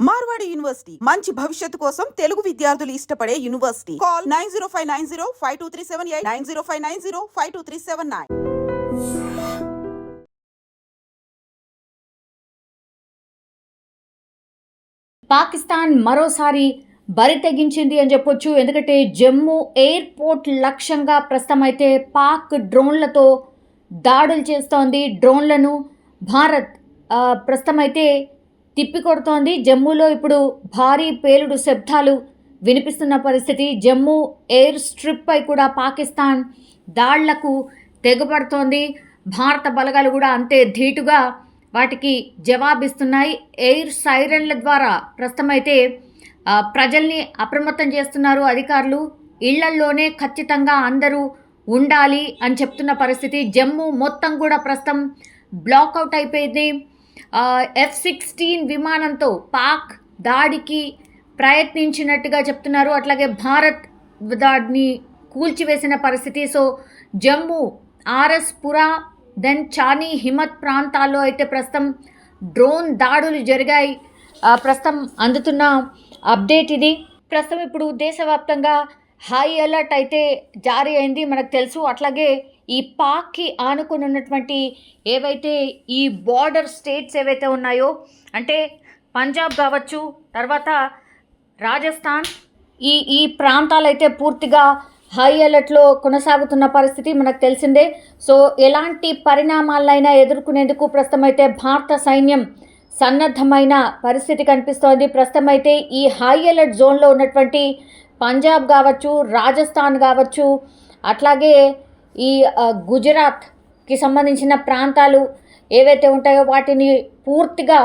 Marwadi university. మంచి భవిష్యత్తు కోసం తెలుగు విద్యార్థులు ఇష్టపడే university. Call nine zero five nine zero five two three seven eight nine zero five nine zero five two three seven nine. Pakistan మరోసారి బరి తెగించింది అని చెప్పొచ్చు. ఎందుకంటే జమ్మూ ఎయిర్పోర్ట్ లక్ష్యంగా ప్రస్తుతం అయితే పాక్ డ్రోన్లతో దాడులు చేస్తోంది. డ్రోన్లను భారత్ ప్రస్తుతమైతే ప్రస్తుతం అయితే తిప్పికొడుతోంది. జమ్మూలో ఇప్పుడు భారీ పేలుడు శబ్దాలు వినిపిస్తున్న పరిస్థితి. జమ్మూ ఎయిర్ స్ట్రిప్ పై కూడా పాకిస్తాన్ దాళ్ళకు తెగబడుతోంది భారత బలగాలు కూడా అంతే ధీటుగా వాటికి జవాబిస్తున్నాయి. ఎయిర్ సైరన్ల ద్వారా ప్రస్తుతం అయితే ప్రజల్ని అప్రమత్తం చేస్తున్నారు అధికారులు. ఇళ్ళల్లోనే ఖచ్చితంగా అందరూ ఉండాలి అని చెప్తున్న పరిస్థితి. జమ్మూ మొత్తం కూడా ప్రస్తుతం బ్లాక్అవుట్ అయిపోయింది. ఎఫ్ సిక్స్టీన్ విమానంతో పాక్ దాడికి ప్రయత్నించినట్టుగా చెప్తున్నారు. అట్లాగే భారత్ దాడిని కూల్చివేసిన పరిస్థితి. సో జమ్మూ ఆర్ఎస్ పురా దెన్ చానీ హిమత్ ప్రాంతాల్లో అయితే ప్రస్తుతం డ్రోన్ దాడులు జరిగాయి. ప్రస్తుతం అందుతున్న అప్డేట్ ఇది. ప్రస్తుతం ఇప్పుడు దేశవ్యాప్తంగా హై అలర్ట్ అయితే జారీ అయింది మనకు తెలుసు. అట్లాగే ఈ పాక్కి ఆనుకుని ఉన్నటువంటి ఏవైతే ఈ బార్డర్ స్టేట్స్ ఏవైతే ఉన్నాయో అంటే పంజాబ్ కావచ్చు తర్వాత రాజస్థాన్ ఈ ఈ ప్రాంతాలు అయితే పూర్తిగా హై అలర్ట్లో కొనసాగుతున్న పరిస్థితి మనకు తెలిసిందే. సో ఎలాంటి పరిణామాలైనా ఎదుర్కొనేందుకు ప్రస్తుతం అయితే భారత సైన్యం సన్నద్ధమైన పరిస్థితి కనిపిస్తోంది. ప్రస్తుతం అయితే ఈ హై అలర్ట్ జోన్లో ఉన్నటువంటి పంజాబ్ కావచ్చు రాజస్థాన్ కావచ్చు అట్లాగే ఈ గుజరాత్కి సంబంధించిన ప్రాంతాలు ఏవైతే ఉంటాయో వాటిని పూర్తిగా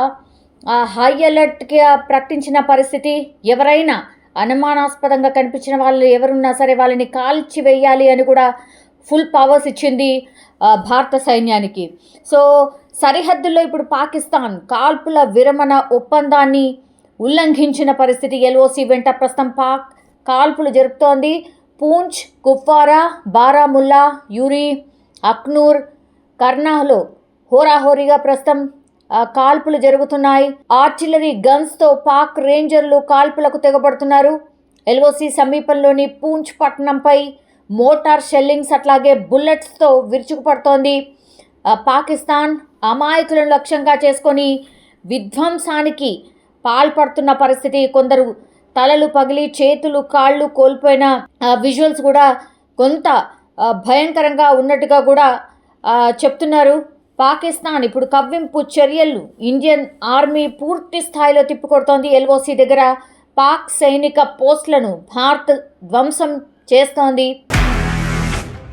హై అలర్ట్గా ప్రకటించిన పరిస్థితి ఎవరైనా అనుమానాస్పదంగా కనిపించిన వాళ్ళు ఎవరున్నా సరే వాళ్ళని కాల్చి వేయాలి అని కూడా ఫుల్ పవర్స్ ఇచ్చింది భారత సైన్యానికి. సో సరిహద్దుల్లో ఇప్పుడు పాకిస్తాన్ కాల్పుల విరమణ ఒప్పందాన్ని ఉల్లంఘించిన పరిస్థితి ఎల్ఓసి వెంట ప్రస్తుతం పాక్ కాల్పులు జరుపుతోంది. పూంచ్ కుప్వారా బారాముల్లా యూరి అక్నూర్ కర్నాహ్లో హోరాహోరీగా ప్రస్తుతం కాల్పులు జరుగుతున్నాయి. ఆర్టిలరీ గన్స్తో పాక్ రేంజర్లు కాల్పులకు తెగబడుతున్నారు. ఎల్ఓసి సమీపంలోని పూంచ్ పట్టణంపై మోటార్ షెల్లింగ్స్ అట్లాగే బుల్లెట్స్తో విరుచుకుపడుతోంది. పాకిస్తాన్ అమాయకులను లక్ష్యంగా చేసుకొని విధ్వంసానికి పాల్పడుతున్న పరిస్థితి కొందరు తలలు పగిలి చేతులు కాళ్ళు కోల్పోయిన విజువల్స్ కూడా కొంత భయంకరంగా ఉన్నట్టుగా కూడా చెప్తున్నారు. పాకిస్తాన్ ఇప్పుడు కవ్వింపు చర్యలు. ఇండియన్ ఆర్మీ పూర్తి స్థాయిలో తిప్పికొడుతోంది ఎల్ఓసి దగ్గర. పాక్ సైనిక పోస్టులను భారత్ ధ్వంసం చేస్తోంది.